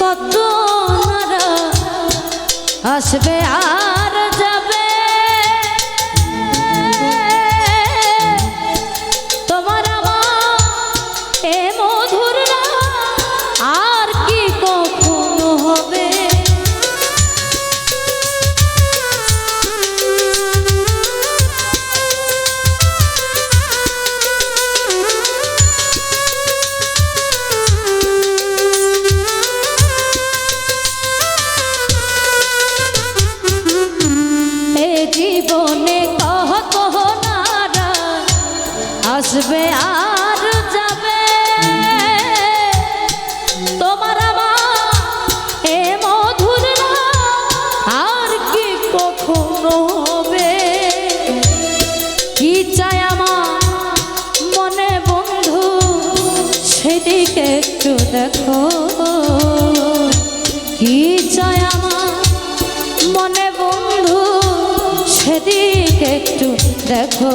কত নারা আসবে আর আসবে আর যাবে। তোমার আমার এ মধুর আর কি কখনো হবে? কি চাই আমার মনে বন্ধু, সেদিকে একটু দেখো। কি চাই আমার মনে বন্ধু, সেদিকে একটু দেখো।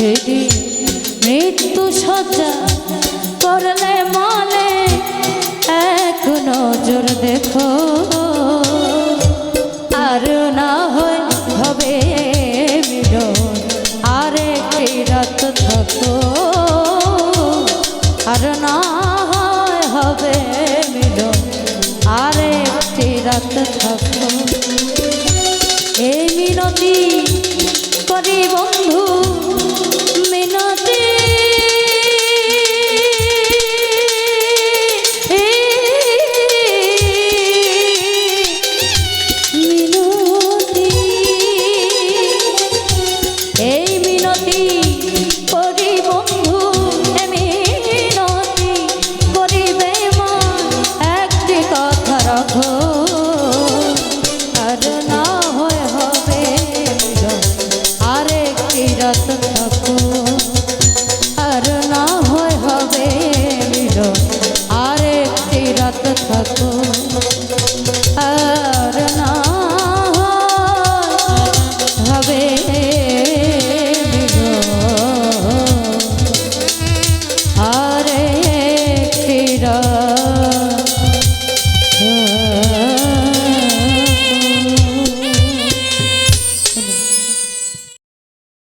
সেদিন মৃত্যু সজ্জা করলে মনে এক নজর দেখো। আর না হয় হবে মিলন, আর একটি রাত থাকো। আর না হয় হবে মিলন, আর একটি রাত থাকো। এই মিনতি করিব